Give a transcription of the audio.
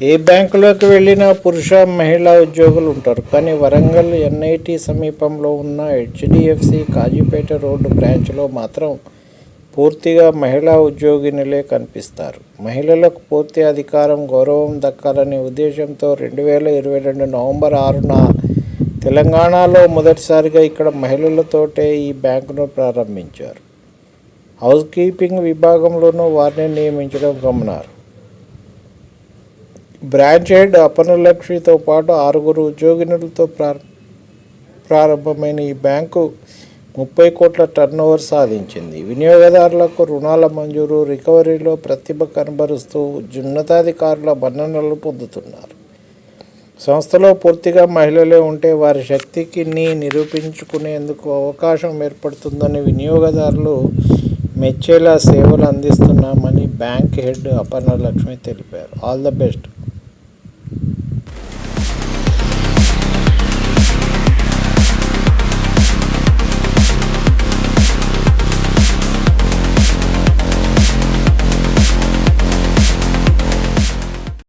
ఏ బ్యాంకులోకి వెళ్ళినా పురుష మహిళా ఉద్యోగులు ఉంటారు. కానీ వరంగల్ ఎన్ఐటి సమీపంలో ఉన్న హెచ్డిఎఫ్సి కాజీపేట రోడ్డు బ్రాంచ్లో మాత్రం పూర్తిగా మహిళా ఉద్యోగినులే కనిపిస్తారు. మహిళలకు పూర్తి అధికారం గౌరవం దక్కాలనే ఉద్దేశంతో రెండు వేల ఇరవై రెండు నవంబర్ ఆరున తెలంగాణలో మొదటిసారిగా ఇక్కడ మహిళలతోటే ఈ బ్యాంకును ప్రారంభించారు. హౌస్ కీపింగ్ విభాగంలోనూ వారిని నియమించడం గమనారు బ్రాంచ్ హెడ్ అపనలక్ష్మితో పాటు ఆరుగురు ఉద్యోగినులతో ప్రారంభమైన ఈ బ్యాంకు ముప్పై కోట్ల టర్నోవర్ సాధించింది. వినియోగదారులకు రుణాల మంజూరు రికవరీలో ప్రతిభ కనబరుస్తూ ఉన్నతాధికారుల మన్ననలు పొందుతున్నారు. సంస్థలో పూర్తిగా మహిళలే ఉంటే వారి శక్తికి నిరూపించుకునేందుకు అవకాశం ఏర్పడుతుందని వినియోగదారులు మెచ్చేలా సేవలు అందిస్తున్నామని బ్యాంక్ హెడ్ అపర్ణ లక్ష్మి తెలిపారు. All the best.